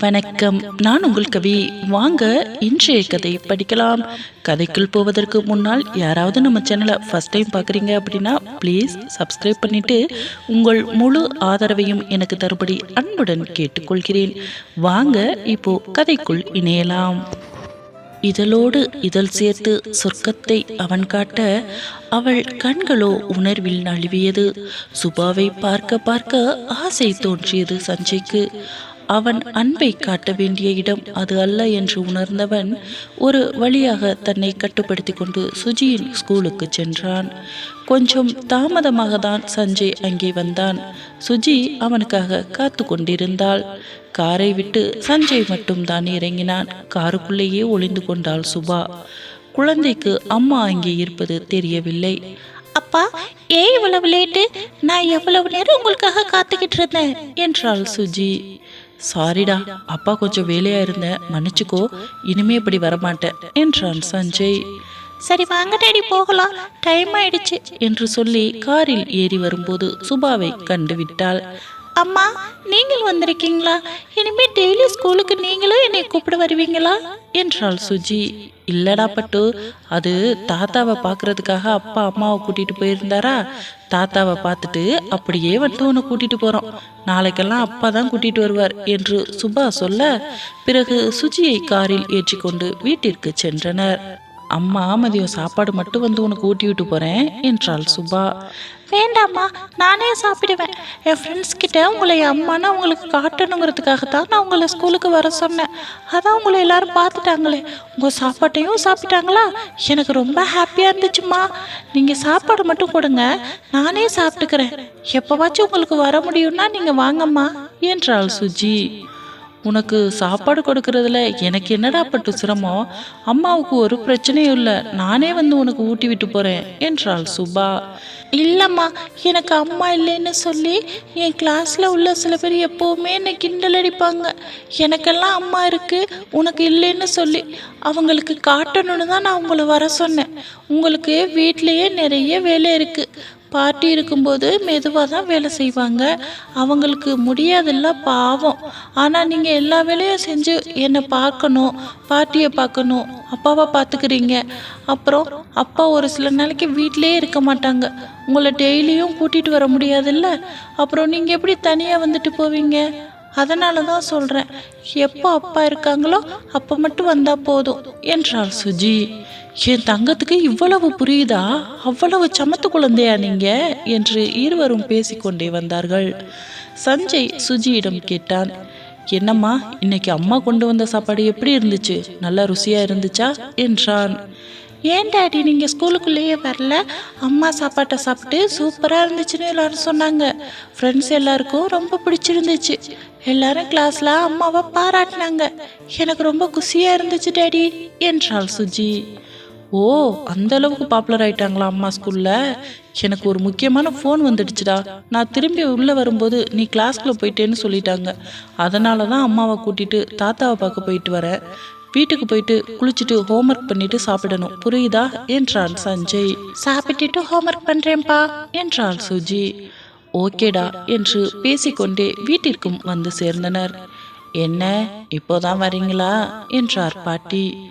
வணக்கம். நான் உங்கள் கவி. வாங்க இன்றைய கதை படிக்கலாம். கதைக்குள் போவதற்கு முன்னால் யாராவது நம்ம சேனலை ஃபஸ்ட் டைம் பார்க்குறீங்க அப்படின்னா ப்ளீஸ் சப்ஸ்கிரைப் பண்ணிவிட்டு உங்கள் முழு ஆதரவையும் எனக்கு தருபடி அன்புடன் கேட்டுக்கொள்கிறேன். வாங்க இப்போ கதைக்குள் இணையலாம். இதழோடு இதழ் சேர்த்து சொர்க்கத்தை அவன் காட்ட அவள் கண்களோ உணர்வில் நழுவியது. சுபாவை பார்க்க பார்க்க ஆசை தோன்றியது சஞ்சய்க்கு. அவன் அன்பை காட்ட வேண்டிய இடம் அது அல்ல என்று உணர்ந்தவன் ஒரு வழியாக தன்னை கட்டுப்படுத்தி கொண்டு சுஜியின் ஸ்கூலுக்கு சென்றான். கொஞ்சம் தாமதமாக தான் சஞ்சய் அங்கே வந்தான். சுஜி அவனுக்காக காத்து கொண்டிருந்தாள். காரை விட்டு சஞ்சய் மட்டும் தான் இறங்கினான். காருக்குள்ளேயே ஒளிந்து கொண்டாள் சுபா. குழந்தைக்கு அம்மா அங்கே இருப்பது தெரியவில்லை. அப்பா ஏன் இவ்வளவு லேட்டு? நான் எவ்வளவு நேரம் உங்களுக்காக காத்துக்கிட்டு இருந்தேன்? என்றாள் சுஜி. சாரிடா அப்பா கொஞ்சம் வேலையா இருந்தேன் மன்னிச்சுக்கோ இனிமே இப்படி வரமாட்டேன் என்றான் சஞ்சய். சரி வாங்க டேடி போகலாம் டைம் ஆயிடுச்சு என்று சொல்லி காரில் ஏறி வரும்போது சுபாவை கண்டு விட்டாள். அம்மா நீங்கள் வந்திருக்கீங்களா? இனிமே டெய்லி ஸ்கூலுக்கு நீங்களும் என்னை கூப்பிட வருவீங்களா? என்றாள் சுஜி. இல்லடா பட்டு அது தாத்தாவை பார்க்கறதுக்காக அப்பா அம்மாவை கூட்டிட்டு போயிருந்தாரா? தாத்தாவை பார்த்துட்டு அப்படியே வந்து உன்னை கூட்டிட்டு போறோம். நாளைக்கெல்லாம் அப்பா தான் கூட்டிட்டு வருவார் என்று சுபா சொல்ல பிறகு சுஜியை காரில் ஏற்றிக்கொண்டு வீட்டிற்கு சென்றனர். அம்மா மதியம் சாப்பாடு மட்டும் வந்து உனக்கு ஊட்டி விட்டு போறேன் என்றாள் சுபா. வேண்டாம்மா நானே சாப்பிடுவேன். என் ஃப்ரெண்ட்ஸ் கிட்ட உங்களை என் அம்மான்னு அவங்களுக்கு காட்டணுங்கிறதுக்காக தான் நான் உங்களை ஸ்கூலுக்கு வர சொன்னேன். அதான் உங்களை எல்லாரும் பார்த்துட்டாங்களே. உங்கள் சாப்பாட்டையும் சாப்பிட்டாங்களா? எனக்கு ரொம்ப ஹாப்பியாக இருந்துச்சுமா நீங்கள் சாப்பாடு மட்டும் கொடுங்க நானே சாப்பிட்டுக்கிறேன். எப்போவாச்சும் உங்களுக்கு வர முடியும்னா நீங்கள் வாங்கம்மா என்றாள் சுஜி. உனக்கு சாப்பாடு கொடுக்கறதுல எனக்கு என்னடா பட்டு சிரமம் அம்மாவுக்கு ஒரு பிரச்சனையும் இல்லை. நானே வந்து உனக்கு ஊட்டி விட்டு போகிறேன் என்றாள் சுபா. இல்லைம்மா எனக்கு அம்மா இல்லைன்னு சொல்லி என் கிளாஸில் உள்ள சில பேர் எப்போவுமே என்னை கிண்டல் அடிப்பாங்க. எனக்கெல்லாம் அம்மா இருக்குது உனக்கு இல்லைன்னு சொல்லி அவங்களுக்கு காட்டணும்னு தான் நான் உங்களை வர சொன்னேன். உங்களுக்கு வீட்லேயே நிறைய வேலை இருக்குது பாட்டி இருக்கும்போது மெதுவாக தான் வேலை செய்வாங்க. அவங்களுக்கு முடியாதில்ல பாவம். ஆனால் நீங்கள் எல்லா வேலையும் செஞ்சு என்னை பார்க்கணும் பாட்டியை பார்க்கணும் அப்பாவை பார்த்துக்கிறீங்க. அப்புறம் அப்பா ஒரு சில நாளைக்கு வீட்டிலே இருக்க மாட்டாங்க. உங்களை டெய்லியும் கூட்டிகிட்டு வர முடியாதுல்ல? அப்புறம் நீங்கள் எப்படி தனியாக வந்துட்டு போவீங்க? அதனால தான் சொல்கிறேன் எப்போ அப்பா இருக்காங்களோ அப்போ மட்டும் வந்தால் போதும் என்றார் சுஜி. என் தங்கத்துக்கு இவ்வளவு புரியுதா? அவ்வளவு சமத்து குழந்தையா நீங்க? என்று இருவரும் பேசிக்கொண்டே வந்தார்கள். சஞ்சய் சுஜியிடம் கேட்டான் என்னம்மா இன்னைக்கு அம்மா கொண்டு வந்த சாப்பாடு எப்படி இருந்துச்சு? நல்லா ருசியா இருந்துச்சா? என்றான். ஏன் டாடி நீங்கள் ஸ்கூலுக்குள்ளேயே வரல? அம்மா சாப்பாட்டை சாப்பிட்டு சூப்பராக இருந்துச்சுன்னு எல்லாரும் சொன்னாங்க. ஃப்ரெண்ட்ஸ் எல்லாருக்கும் ரொம்ப பிடிச்சிருந்துச்சு. எல்லாரும் கிளாஸில் அம்மாவை பாராட்டினாங்க. எனக்கு ரொம்ப குஷியாக இருந்துச்சு டாடி என்றாள் சுஜி. ஓ அந்த அளவுக்கு பாப்புலர் ஆயிட்டாங்களா அம்மா ஸ்கூல்ல எனக்கு ஒரு முக்கியமான ஃபோன் வந்துடுச்சுடா. நான் திரும்பி உள்ளே வரும்போது நீ கிளாஸ்க்குள்ளே போயிட்டேன்னு சொல்லிட்டாங்க. அதனால தான் அம்மாவை கூட்டிட்டு தாத்தாவை பார்க்க போயிட்டு வரேன் வீட்டுக்கு போயிட்டு குளிச்சுட்டு ஹோம்ஒர்க் பண்ணிட்டு சாப்பிடணும். புரியுதா? என்றான் சஞ்சய். சாப்பிட்டுட்டு ஹோம்ஒர்க் பண்றேன்பா என்றாள் சுஜி. ஓகேடா என்று பேசிக்கொண்டே வீட்டிற்கும் வந்து சேர்ந்தனர். என்ன இப்போதான் வரீங்களா? என்றார் பாட்டி.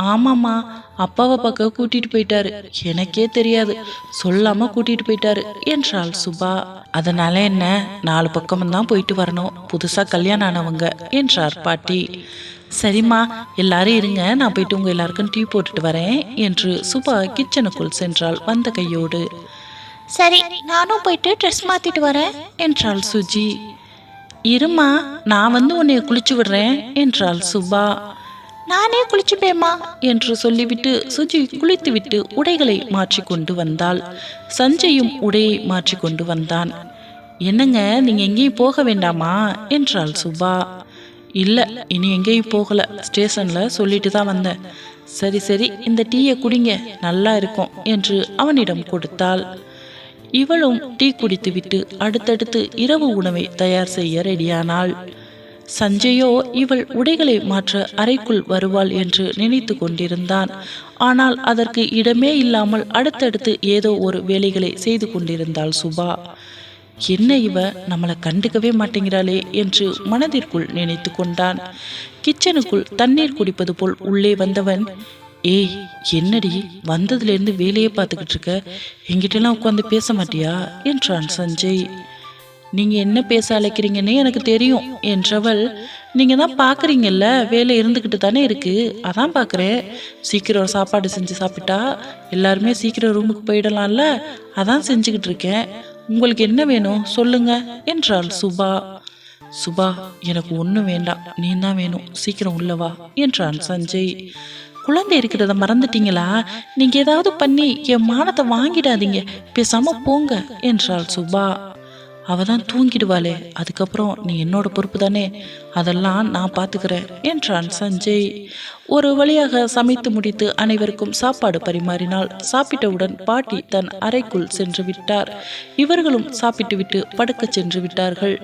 ஆமாம்மா அப்பாவை பக்கம் கூட்டிட்டு போயிட்டாரு. எனக்கே தெரியாது. சொல்லாம கூட்டிட்டு போயிட்டாரு என்றாள் சுபா. அதனால என்ன நாலு பக்கமும் தான் போயிட்டு வரணும். புதுசா கல்யாணம் ஆனவங்க என்றார் பாட்டி. சரிம்மா எல்லாரும் இருங்க நான் போயிட்டு உங்க எல்லாருக்கும் டீ போட்டுட்டு வரேன் என்று சுபா கிச்சனுக்குள் சென்றாள் வந்த கையோடு. சரி நானும் போயிட்டு ட்ரெஸ் மாத்திட்டு வரேன் என்றாள் சுஜி. இருமா நான் வந்து உன்னை குளிச்சு விடுறேன் என்றாள் சுபா. நானே குளிச்சுப்பேம்மா என்று சொல்லிவிட்டு சுஜி குளித்துவிட்டு உடைகளை மாற்றிக்கொண்டு வந்தாள். சஞ்சயும் உடையை மாற்றிக்கொண்டு வந்தான். என்னங்க நீங்க எங்கேயும் போக வேண்டாமா என்றாள் சுபா. இல்லை இனி எங்கேயும் போகல. ஸ்டேஷனில் சொல்லிட்டு தான் வந்தேன். சரி சரி இந்த டீயை குடிங்க நல்லா இருக்கும் என்று அவனிடம் கொடுத்தாள். இவளும் டீ குடித்துவிட்டு அடுத்தடுத்து இரவு உணவை தயார் செய்ய ரெடியானாள். சஞ்சயோ இவள் உடைகளை மாற்ற அறைக்குள் வருவாள் என்று நினைத்து கொண்டிருந்தான். ஆனால் அதற்கு இடமே இல்லாமல் அடுத்தடுத்து ஏதோ ஒரு வேலைகளை செய்து கொண்டிருந்தாள் சுபா. என்ன இவ நம்மளை கண்டுக்கவே மாட்டேங்கிறாளே என்று மனதிற்குள் நினைத்து கொண்டான். கிச்சனுக்குள் தண்ணீர் குடிப்பது போல் உள்ளே வந்தவன் ஏய் என்னடி வந்ததுலேருந்து வேலையே பார்த்துக்கிட்டு இருக்க? எங்கிட்டலாம் உட்காந்து பேச மாட்டியா? என்றான் சஞ்சய். நீங்கள் என்ன பேச அழைக்கிறீங்கன்னு எனக்கு தெரியும் என்றவள். நீங்கள் தான் பார்க்குறீங்கல்ல வேலை இருந்துக்கிட்டு தானே இருக்குது அதான் பார்க்குறேன். சீக்கிரம் சாப்பாடு செஞ்சு சாப்பிட்டா எல்லாருமே சீக்கிரம் ரூமுக்கு போயிடலாம்ல. அதான் செஞ்சுக்கிட்டு இருக்கேன். உங்களுக்கு என்ன வேணும்? சொல்லுங்க என்றாள் சுபா. சுபா எனக்கு ஒன்றும் வேண்டாம். நீ தான் வேணும். சீக்கிரம் உள்ளவா என்றான் சஞ்சய். குழந்தை இருக்கிறத மறந்துட்டீங்களா? நீங்க ஏதாவது பண்ணி என் மானத்தை வாங்கிடாதீங்க. பேசாம போங்க என்றாள் சுபா. அவ தான் தூங்கிடுவாளே. அதுக்கப்புறம் நீ என்னோட பொறுப்பு தானே? அதெல்லாம் நான் பார்த்துக்கிறேன் என்றான் சஞ்சய். ஒரு வழியாக சமைத்து முடித்து அனைவருக்கும் சாப்பாடு பரிமாறினாள் சாப்பிட்டவுடன் பாட்டி தன் அறைக்குள் சென்று விட்டார். இவர்களும் சாப்பிட்டுவிட்டு படுக்கச் சென்று விட்டார்கள்.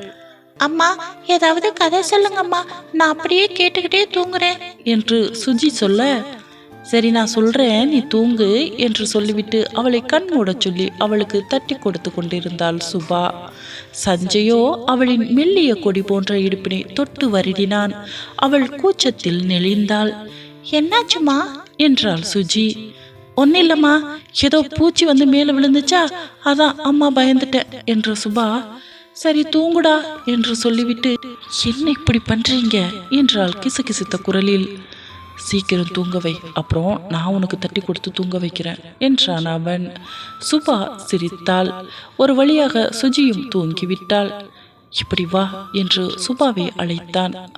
அம்மா ஏதாவது கதை சொல்லுங்கம்மா. நான் அப்படியே கேட்டுக்கிட்டே தூங்குறேன். என்று சுஜி சொல்ல சரி நான் சொல்றேன் நீ தூங்கு என்று சொல்லிவிட்டு அவளை கண் மூடச் சொல்லி அவளுக்கு தட்டி கொடுத்து கொண்டிருந்தாள் சுபா. சஞ்சயோ அவளின் மெல்லிய கொடி போன்ற இடுப்பினை தொட்டு வருடினான். அவள் கூச்சத்தில் நெளிந்தாள். என்னாச்சுமா? என்றாள் சுஜி. ஒன்னும் இல்லம்மா ஏதோ பூச்சி வந்து மேலே விழுந்துச்சா? அதான் அம்மா பயந்துட்டேன் என்ற சுபா. சரி தூங்குடா என்று சொல்லிவிட்டு என்ன இப்படி பண்றீங்க? என்றாள் கிசுகிசுத்த குரலில். சீக்கிரம் தூங்க வை. அப்புறம் நான் உனக்கு தட்டி கொடுத்து தூங்க வைக்கிறேன் என்றான் அவன். சுபா சிரித்தாள். ஒரு வழியாக சுஜியும் தூங்கிவிட்டாள். இப்படி வா என்று சுபாவை அழைத்தான்.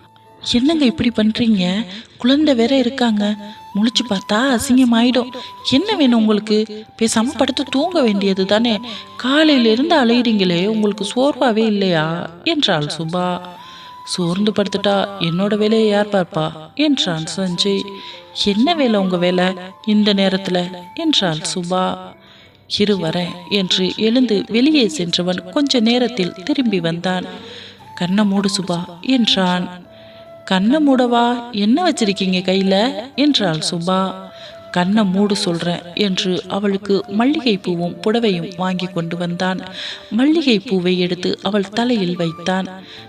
என்னங்க இப்படி பண்றீங்க? குழந்தை வேற இருக்காங்க. முழிச்சு பார்த்தா அசிங்கமாயிடும். என்ன வேணும் உங்களுக்கு? பேசாம படுத்து தூங்க வேண்டியது தானே. காலையில இருந்து அலையிறீங்களே உங்களுக்கு சோர்வாவே இல்லையா? என்றாள் சுபா. சோர்ந்து படுத்துட்டா என்னோட வேலையை யார் பார்ப்பா? என்றான் சஞ்சய். என்ன வேலை உங்க வேலை? இந்த நேரத்துல என்றாள் சுபா. இருவரேன் என்று எழுந்து வெளியே சென்றவன் கொஞ்ச நேரத்தில் திரும்பி வந்தான். கண்ணை மூடு சுபா என்றான். கண்ணை மூடவா? என்ன வச்சிருக்கீங்க கையில? என்றாள் சுபா. கண்ணை மூடு சொல்றேன் என்று அவளுக்கு மல்லிகை பூவும் புடவையும் வாங்கி கொண்டு வந்தான். மல்லிகை பூவை எடுத்து அவள் தலையில் வைத்தான்.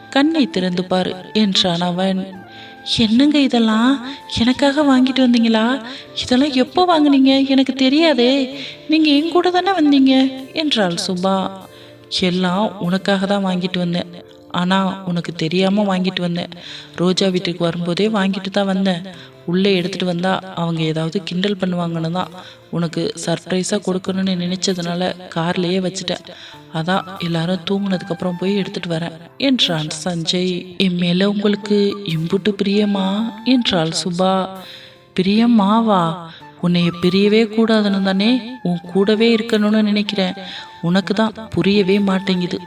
கண்ணை திறந்து பார் என்றான் அவன். என்னங்க இதெல்லாம்? எனக்காக வாங்கிட்டு வந்தீங்களா? இதெல்லாம் எப்போ வாங்குனீங்க? எனக்கு தெரியாதே. நீங்கள் என் கூட தானே வந்தீங்க? என்றாள் சுபா. எல்லாம் உனக்காக தான் வாங்கிட்டு வந்தேன். ஆனால் உனக்கு தெரியாமல் வாங்கிட்டு வந்தேன். ரோஜா வீட்டுக்கு வரும்போதே வாங்கிட்டு தான் வந்தேன். உள்ளே எடுத்துகிட்டு வந்தா அவங்க ஏதாவது கிண்டல் பண்ணுவாங்கன்னு தான் உனக்கு சர்ப்ரைஸாக கொடுக்கணும்னு நினைச்சதுனால கார்லேயே வச்சுட்டேன் அதான் எல்லாரும் தூங்கினதுக்கப்புறம் போய் எடுத்துட்டு வரேன் என்றான் சஞ்சய். என் மேலே உங்களுக்கு இம்புட்டு பிரியமா? என்றாள் சுபா. பிரியமாவா உன்னைய பிரியவே கூடாதுன்னு தானே உன் கூடவே இருக்கணும்னு நினைக்கிறேன். உனக்கு தான் புரியவே மாட்டேங்குது.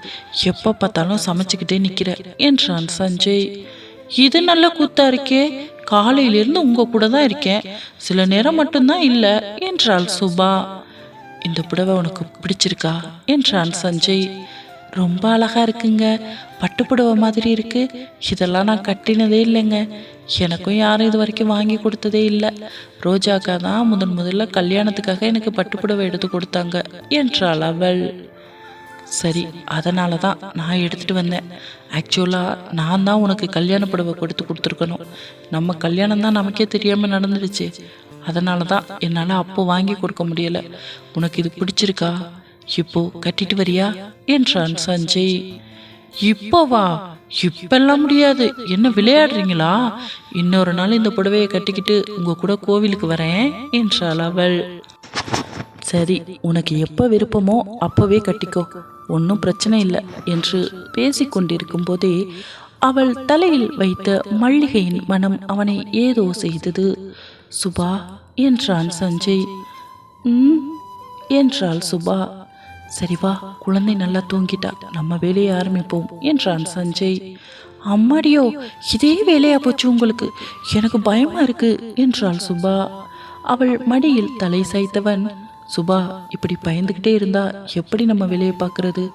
எப்போ பார்த்தாலும் சமைச்சுக்கிட்டே நிற்கிற என்றான் சஞ்சய். இது நல்ல கூத்தா இருக்கே? காலையிலிருந்து உங்க கூட தான் இருக்கேன். சில நேரம் மட்டும்தான் இல்லை என்றாள் சுபா. இந்த புடவை உனக்கு பிடிச்சிருக்கா? என்றான் சஞ்சய். ரொம்ப அழகா இருக்குங்க. பட்டு புடவை மாதிரி இருக்கு. இதெல்லாம் நான் கட்டினதே இல்லைங்க. எனக்கும் யாரும் இது வரைக்கும் வாங்கி கொடுத்ததே இல்லை. ரோஜாக்கா தான் முதன் முதல்ல கல்யாணத்துக்காக எனக்கு பட்டு புடவை எடுத்து கொடுத்தாங்க என்றாள் அவள். சரி அதனால தான் நான் எடுத்துட்டு வந்தேன். ஆக்சுவலாக நான் தான் உனக்கு கல்யாண புடவை கொடுத்து கொடுத்துருக்கணும். நம்ம கல்யாணம் தான் நமக்கே தெரியாமல் நடந்துடுச்சு. அதனால தான் என்னால் அப்போ வாங்கி கொடுக்க முடியலை. உனக்கு இது பிடிச்சிருக்கா? இப்போ கட்டிட்டு வரியா? என்றான் சஞ்சய். இப்போ வா. இப்பெல்லாம் முடியாது. என்ன விளையாடுறீங்களா? இன்னொரு நாள் இந்த புடவையை கட்டிக்கிட்டு உங்க கூட கோவிலுக்கு வரேன் என்றாள் அவள். சரி உனக்கு எப்போ விருப்பமோ அப்போவே கட்டிக்கோ. ஒன்றும் பிரச்சனை இல்லை என்று பேசிக்கொண்டிருக்கும் போதே அவள் தலையில் வைத்த மல்லிகையின் மனம் அவனை ஏதோ செய்தது. சுபா என்றான் சஞ்சய். ம் என்றாள் சுபா. சரி வா குழந்தை நல்லா தூங்கிட்டா நம்ம வேலையை ஆரம்பிப்போம் என்றான் சஞ்சய். அம்மாடியோ இதே வேலையா போச்சு உங்களுக்கு? எனக்கு பயமா இருக்கு என்றாள் சுபா. அவள் மடியில் தலை சாய்த்தவன் சுபா இப்படி பயந்துக்கிட்டே இருந்தா எப்படி நம்ம வெளியே பார்க்கறது?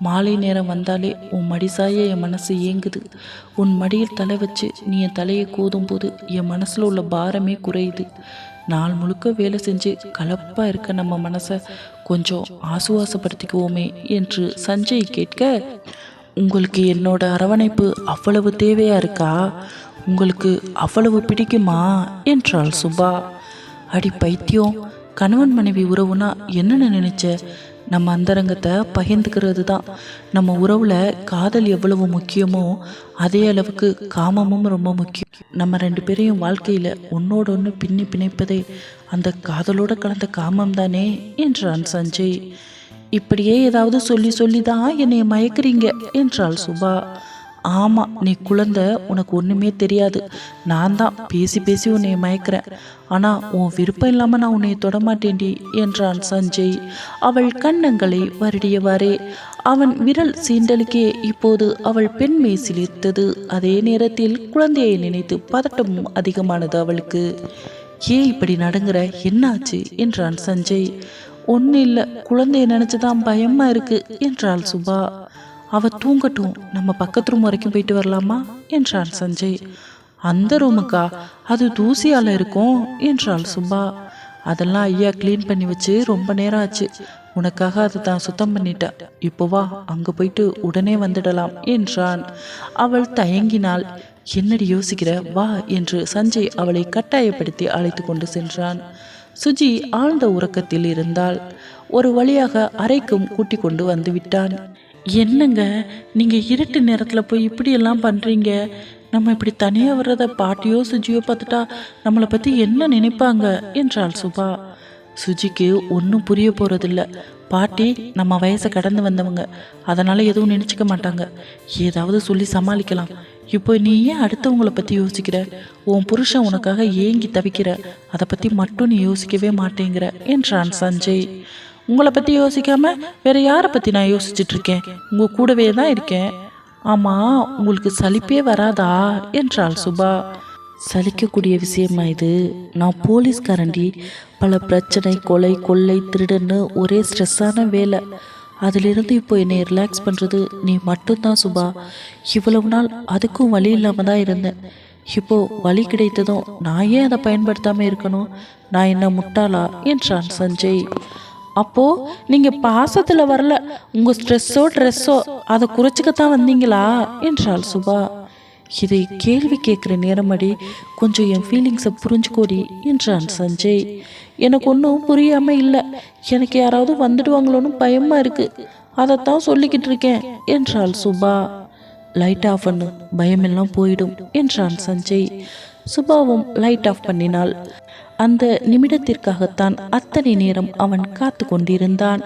மாலை நேரம் வந்தாலே உன் மடிசாய என் மனசு ஏங்குது. உன் மடியில் தலை வச்சு நீ என் தலையை கூதும் போது என் மனசில் உள்ள பாரமே குறையுது. நாள் முழுக்க வேலை செஞ்சு கலப்பாக இருக்க நம்ம மனசை கொஞ்சம் ஆசுவாசப்படுத்திக்குவோமே என்று சஞ்சய் கேட்க உங்களுக்கு என்னோட அரவணைப்பு அவ்வளவு தேவையா இருக்கா? உங்களுக்கு அவ்வளவு பிடிக்குமா? என்றாள் சுபா. அடி பைத்தியம் கணவன் மனைவி உறவுனா என்னென்ன நினைச்ச? நம்ம அந்தரங்கத்தை பகிர்ந்துக்கிறது தான் நம்ம உறவுல காதல் எவ்வளவு முக்கியமோ அதே அளவுக்கு காமமும் ரொம்ப முக்கியம். நம்ம ரெண்டு பேரையும் வாழ்க்கையில ஒன்னோட ஒன்று பின்னி பிணைப்பதே அந்த காதலோட கலந்த காமம் தானே என்றான் சஞ்சய். இப்படியே ஏதாவது சொல்லி சொல்லி தான் என்னை மயக்கிறீங்க என்றாள் சுபா. ஆமாம் நீ குழந்தை உனக்கு ஒன்றுமே தெரியாது. நான் தான் பேசி பேசி உன்னை மயக்கிறேன். ஆனால் உன் விருப்பம் இல்லாமல் நான் உன்னை தொடமாட்டேன்டி என்றான் சஞ்சய். அவள் கண்ணங்களை வருடியவாறே. அவன் விரல் சீண்டலுக்கே இப்போது அவள் பெண்மை சிலிர்த்தது அதே நேரத்தில் குழந்தையை நினைத்து பதட்டமும் அதிகமானது அவளுக்கு. ஏன் இப்படி நடங்குற? என்னாச்சு? என்றான் சஞ்சய். ஒன்றும் இல்லை குழந்தையை நினச்சி தான் பயமாக இருக்கு என்றாள் சுபா. அவ தூங்கட்டும். நம்ம பக்கத்து ரூம் வரைக்கும் போயிட்டு வரலாமா? என்றான் சஞ்சய். அந்த ரூமுக்கா அது தூசியால இருக்கும் என்றாள் சுபா அதெல்லாம் ஐயா க்ளீன் பண்ணி வச்சு ரொம்ப நேரம் ஆச்சு. உனக்காக அதை தான் சுத்தம் பண்ணிட்டேன். இப்போ வா அங்கே போயிட்டு உடனே வந்துடலாம் என்றான். அவள் தயங்கினாள். என்னடி யோசிக்கிற? வா என்று சஞ்சய் அவளை கட்டாயப்படுத்தி அழைத்து கொண்டு சென்றான். சுஜி ஆழ்ந்த உறக்கத்தில் இருந்தாள். ஒரு வழியாக அறைக்கும் கூட்டிக் கொண்டு வந்து விட்டான். என்னங்க நீங்கள் இருட்டு நேரத்தில் போய் இப்படியெல்லாம் பண்ணுறீங்க நம்ம இப்படி தனியாக வர்றத பாட்டியோ சுஜியோ பார்த்துட்டா நம்மளை பற்றி என்ன நினைப்பாங்க? என்றாள் சுபா. சுஜிக்கு ஒன்றும் புரிய போகிறதில்ல பாட்டி நம்ம வயசை கடந்து வந்தவங்க. அதனால் எதுவும் நினச்சிக்க மாட்டாங்க. ஏதாவது சொல்லி சமாளிக்கலாம். இப்போ நீ ஏன் அடுத்தவங்கள பற்றி யோசிக்கிற? உன் புருஷன் உனக்காக ஏங்கி தவிக்கிற. அதை பற்றி மட்டும் நீ யோசிக்கவே மாட்டேங்கிற என்றான் சஞ்சய். உங்களை பற்றி யோசிக்காம வேற யாரை பற்றி நான் யோசிச்சுட்டு இருக்கேன் உங்கள் கூடவே தான் இருக்கேன். ஆமாம் உங்களுக்கு சலிப்பே வராதா? என்றாள் சுபா. சலிக்கக்கூடிய விஷயமா இது? நான் போலீஸ்காரண்டி பல பிரச்சனை கொலை கொள்ளை திருடுன்னு ஒரே ஸ்ட்ரெஸ்ஸான வேலை. அதிலிருந்து இப்போ என்னை ரிலாக்ஸ் பண்ணுறது நீ மட்டும்தான் சுபா. இவ்வளவு நாள் அதுக்கும் வழி இல்லாமல் தான் இருந்தேன். இப்போது வழி கிடைத்ததும் நான் ஏன் அதை பயன்படுத்தாமல் இருக்கணும்? நான் என்ன முட்டாளா? என்றான் சஞ்சய். அப்போ நீங்க பாசத்துல வரல உங்க ஸ்ட்ரெஸ்ஸோ ட்ரெஸ்ஸோ அதை குறைச்சிக்கத்தான் வந்தீங்களா? என்றாள் சுபா. இதை கேள்வி கேட்குற நேரமடி கொஞ்சம் என் ஃபீலிங்ஸை புரிஞ்சுக்கோடி என்றான் சஞ்சய். எனக்கு ஒன்றும் புரியாம இல்லை. எனக்கு யாராவது வந்துடுவாங்களோன்னு பயமா இருக்கு. அதைத்தான் சொல்லிக்கிட்டு இருக்கேன் என்றாள் சுபா. லைட் ஆஃப் பண்ணு பயமெல்லாம் போயிடும் என்றான் சஞ்சய். சுபாவும் லைட் ஆஃப் பண்ணினாள். அந்த நிமிடத்திற்காகத்தான் அத்தனை நேரம் அவன் காத்து கொண்டிருந்தான்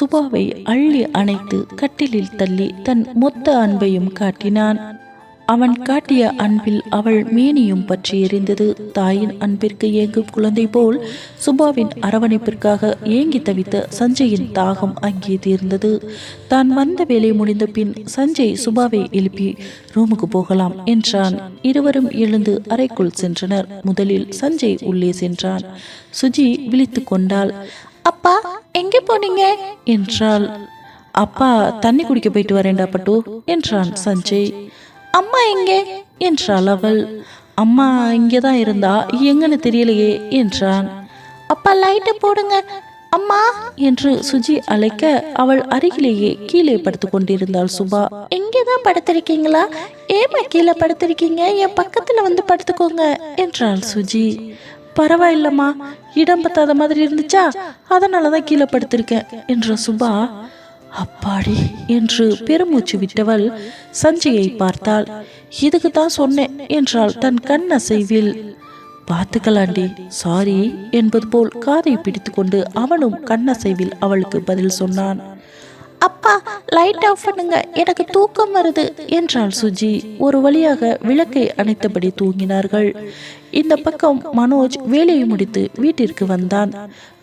சுபாவை அள்ளி அணைத்து கட்டிலில் தள்ளி தன் மொத்த அன்பையும் காட்டினான். அவன் காட்டிய அன்பில் அவள் மேனியும் பற்றி எரிந்தது. தாயின் அன்பிற்கு ஏங்கும் குழந்தை போல் சுபாவின் அரவணைப்பிற்காக ஏங்கி தவித்த சஞ்சயின் தாகம் அங்கே தீர்ந்தது. தான் வந்த வேலை முடிந்த பின் சஞ்சய் சுபாவை எழுப்பி ரூமுக்கு போகலாம் என்றான். இருவரும் எழுந்து அறைக்குள் சென்றனர். முதலில் சஞ்சய் உள்ளே சென்றான். சுஜி விழித்து கொண்டாள். அப்பா எங்கே போனீங்க? என்றாள். அப்பா தண்ணி குடிக்க போயிட்டு வரேன்டா பட்டு என்றான் சஞ்சய். அம்மா எங்கே? என்றாள் அவள். அம்மா இங்கே தான் இருந்தா எங்கன்னு தெரியலையே என்றான். அப்பா லைட்டை போடுங்க. அம்மா என்று சுஜி அழைக்க அவள் அருகிலேயே கீழே படுத்து கொண்டிருந்தாள் சுபா. இங்கே தான் படுத்திருக்கீங்களா? ஏமா கீழே படுத்திருக்கீங்க? என் பக்கத்தில் வந்து படுத்துக்கோங்க என்றாள் சுஜி. பரவாயில்லம்மா. இடம் பத்தாத மாதிரி இருந்துச்சா? அதனால தான் கீழே படுத்திருக்கேன் என்ற சுபா அப்பாடி என்று பெருமூச்சு விட்டவள் சஞ்சயை பார்த்தாள். இதுக்கு தான் சொன்னேன் என்றாள் தன் கண் அசைவில். பார்த்துக்கலாண்டி சாரி என்பது போல் காதை பிடித்துக்கொண்டு அவனும் கண்ணசைவில் அவளுக்கு பதில் சொன்னான். அப்பா லைட் ஆஃப் பண்ணுங்க எனக்கு தூக்கம் வருது என்றாள் சுஜி. ஒரு வழியாக விளக்கை அணைத்தபடி தூங்கினார்கள். இந்த பக்கம் மனோஜ் வேலையை முடித்து வீட்டிற்கு வந்தான்.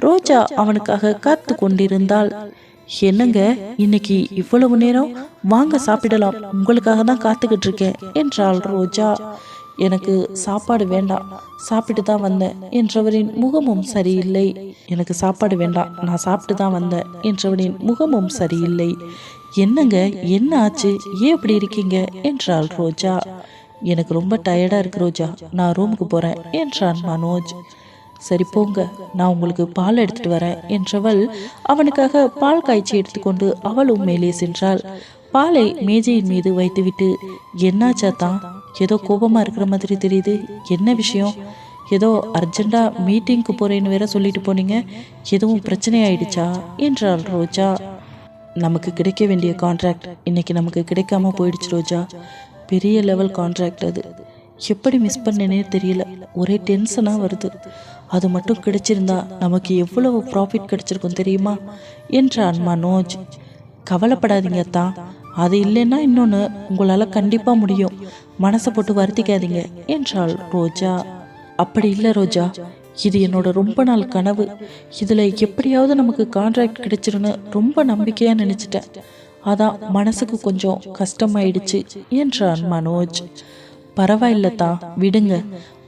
ரோஜா அவனுக்காக காத்து கொண்டிருந்தாள் என்னங்க இன்னைக்கு இவ்வளவு நேரம் வாங்க சாப்பிடலாம். உங்களுக்காக தான் காத்துக்கிட்டு இருக்கேன். என்றாள் ரோஜா. எனக்கு சாப்பாடு வேண்டாம். சாப்பிட்டு தான் வந்தேன். என்றவரின் முகமும் சரியில்லை. எனக்கு சாப்பாடு வேண்டாம். நான் சாப்பிட்டு தான் வந்தேன். என்றவனின் முகமும் சரியில்லை. என்னங்க என்ன ஆச்சு? ஏன் இப்படி இருக்கீங்க? என்றாள் ரோஜா. எனக்கு ரொம்ப டயர்டா இருக்கு ரோஜா. நான் ரூமுக்கு போறேன். என்றான் மனோஜ். சரி போங்க நான் உங்களுக்கு பால் எடுத்துட்டு வரேன் என்றவள் அவனுக்காக பால் காய்ச்சி எடுத்துக்கொண்டு அவளும் மேலே சென்றாள். பாலை மேஜையின் மீது வைத்துவிட்டு என்னாச்சா தான் ஏதோ கோபமா இருக்கிற மாதிரி தெரியுது. என்ன விஷயம்? ஏதோ அர்ஜெண்டா மீட்டிங்க்கு போறேன்னு வேற சொல்லிட்டு போனீங்க. எதுவும் பிரச்சனை ஆயிடுச்சா என்றாள் ரோஜா. நமக்கு கிடைக்க வேண்டிய கான்ட்ராக்ட் இன்னைக்கு நமக்கு கிடைக்காம போயிடுச்சு ரோஜா. பெரிய லெவல் கான்ட்ராக்ட் அது. எப்படி மிஸ் பண்ணேனே தெரியல. ஒரே டென்ஷனாக வருது. அது மட்டும் கிடைச்சிருந்தா நமக்கு எவ்வளவு ப்ராஃபிட் கிடைச்சிருக்கும் தெரியுமா? என்றான் மனோஜ். கவலைப்படாதீங்க தான் அது இல்லைன்னா இன்னொன்று உங்களால் கண்டிப்பாக முடியும். மனசை போட்டு வருத்திக்காதீங்க என்றாள் ரோஜா. அப்படி இல்லை ரோஜா. இது என்னோட ரொம்ப நாள் கனவு. இதில் எப்படியாவது நமக்கு கான்ட்ராக்ட் கிடைச்சிருன்னு ரொம்ப நம்பிக்கையாக நினச்சிட்டேன். அதான் மனசுக்கு கொஞ்சம் கஷ்டமாயிடுச்சு என்றான் மனோஜ். பரவாயில்லத்தான் விடுங்க.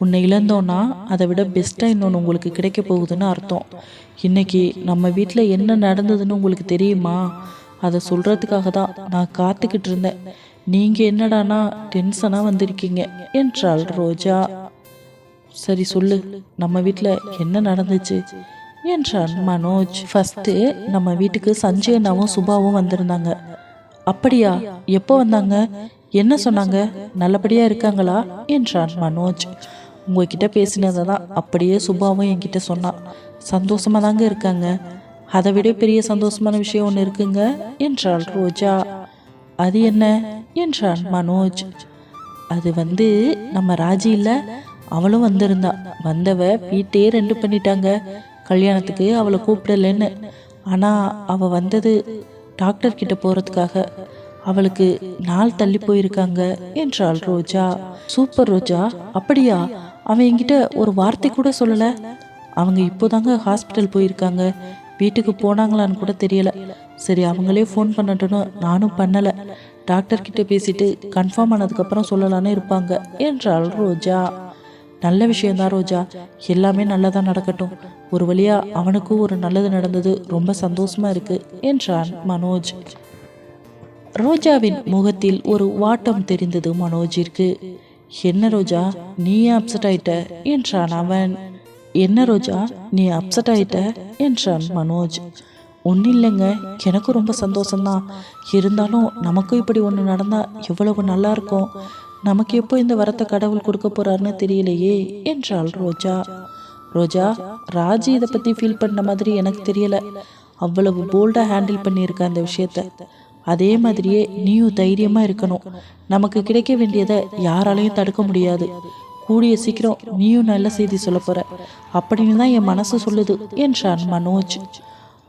உன்னை இழந்தோன்னா அதை விட பெஸ்ட்டாக இன்னொன்று உங்களுக்கு கிடைக்க போகுதுன்னு அர்த்தம். இன்னைக்கு நம்ம வீட்டில் என்ன நடந்ததுன்னு உங்களுக்கு தெரியுமா? அதை சொல்கிறதுக்காக தான் நான் காத்துக்கிட்டு இருந்தேன். நீங்கள் என்னடானா டென்ஷனாக வந்திருக்கீங்க என்றாள் ரோஜா. சரி சொல்லு நம்ம வீட்டில் என்ன நடந்துச்சு? என்றான் மனோஜ். ஃபஸ்ட்டு நம்ம வீட்டுக்கு சஞ்சய் அண்ணாவும் சுபாவும் வந்திருந்தாங்க. அப்படியா? எப்போ வந்தாங்க? என்ன சொன்னாங்க? நல்லபடியா இருக்காங்களா? என்றான் மனோஜ். உங்ககிட்ட பேசினதை தான் அப்படியே சுபாவும் என்கிட்ட சொன்னான் சந்தோஷமாக தாங்க இருக்காங்க. அதை விட பெரிய சந்தோஷமான விஷயம் ஒன்று இருக்குங்க என்றாள் ரோஜா. அது என்ன? என்றான் மனோஜ். அது வந்து நம்ம ராஜி இல்லை. அவளும் வந்திருந்தா. வந்தவ வீட்டையே ரெண்டு பண்ணிட்டாங்க. கல்யாணத்துக்கு அவளை கூப்பிடலன்னு. ஆனால் அவள் வந்தது டாக்டர் கிட்ட போகிறதுக்காக அவளுக்கு நாள் தள்ளி போயிருக்காங்க என்றாள் ரோஜா. சூப்பர் ரோஜா. அப்படியா? அவன் என்கிட்ட ஒரு வார்த்தை கூட சொல்லலை. அவங்க இப்போதாங்க ஹாஸ்பிட்டல் போயிருக்காங்க. வீட்டுக்கு போனாங்களான்னு கூட தெரியல. சரி அவங்களே ஃபோன் பண்ணட்டுன்னு நானும் பண்ணலை. டாக்டர்கிட்ட பேசிட்டு கன்ஃபார்ம் ஆனதுக்கப்புறம் சொல்லலான்னு இருப்பாங்க என்றாள் ரோஜா. நல்ல விஷயந்தான் ரோஜா. எல்லாமே நல்லதாக நடக்கட்டும். ஒரு வழியாக அவனுக்கும் ஒரு நல்லது நடந்தது. ரொம்ப சந்தோஷமாக இருக்குது என்றான் மனோஜ். ரோஜாவின் முகத்தில் ஒரு வாட்டம் தெரிந்தது மனோஜிற்கு. என்ன ரோஜா நீ அப்செட் ஆயிட்ட? என்றான் அவன். என்ன ரோஜா நீ அப்செட் ஆயிட்ட? என்றான் மனோஜ். ஒன்றும் இல்லைங்க எனக்கும் ரொம்ப சந்தோஷம்தான். இருந்தாலும் நமக்கும் இப்படி ஒன்று நடந்தால் எவ்வளவு நல்லா இருக்கும். நமக்கு எப்போ இந்த வரத்தை கடவுள் கொடுக்க போறாருன்னு தெரியலையே என்றாள் ரோஜா. ரோஜா ராஜி இதை பற்றி ஃபீல் பண்ண மாதிரி எனக்கு தெரியல. அவ்வளவு போல்டாக ஹேண்டில் பண்ணியிருக்க அந்த விஷயத்த. அதே மாதிரியே நீயும் தைரியமாக இருக்கணும். நமக்கு கிடைக்க வேண்டியதை யாராலையும் தடுக்க முடியாது. கூடிய சீக்கிரம் நீயும் நல்ல செய்தி சொல்ல போற. அப்படின்னு தான் என் மனசு சொல்லுது என்றான் மனோஜ்.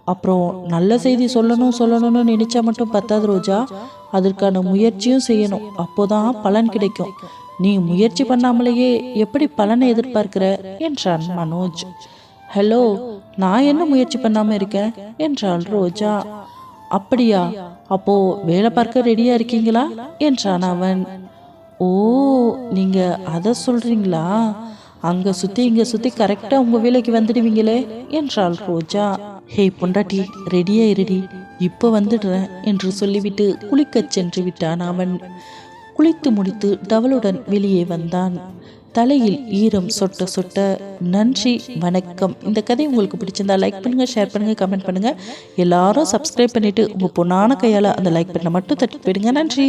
அப்புறம் நல்ல செய்தி சொல்லணும் சொல்லணும்னு நினைச்சா மட்டும் பத்தாது ரோஜா. அதற்கான முயற்சியும் செய்யணும். அப்போதான் பலன் கிடைக்கும். நீ முயற்சி பண்ணாமலேயே எப்படி பலனை எதிர்பார்க்கிற என்றான் மனோஜ்? ஹலோ நான் என்ன முயற்சி பண்ணாம இருக்கேன்? என்றாள் ரோஜா. அப்படியா? அப்போ வேலை பார்க்க ரெடியா இருக்கீங்களா? என்றான் அவன். ஓ நீங்க அதை சொல்றீங்களா? அங்க சுத்தி இங்க சுத்தி கரெக்டா உங்க வேலைக்கு வந்துடுவீங்களே என்றாள் ரோஜா. ஹே பொண்டாட்டி ரெடியா இருடி. இப்போ வந்துடுறேன் என்று சொல்லிவிட்டு குளிக்கச் சென்று விட்டான் அவன். குளித்து முடித்து டவலுடன் வெளியே வந்தான். தலையில் ஈரம் சொட்ட சொட்ட. நன்றி வணக்கம். இந்த கதை உங்களுக்கு பிடிச்சிருந்தா லைக் பண்ணுங்கள் ஷேர் பண்ணுங்கள் கமெண்ட் பண்ணுங்கள் எல்லாரும் சப்ஸ்கிரைப் பண்ணிவிட்டு உங்கள் பொண்ணான கையால் அந்த லைக் பண்ண மட்டும் தட்டி போயிடுங்க. நன்றி.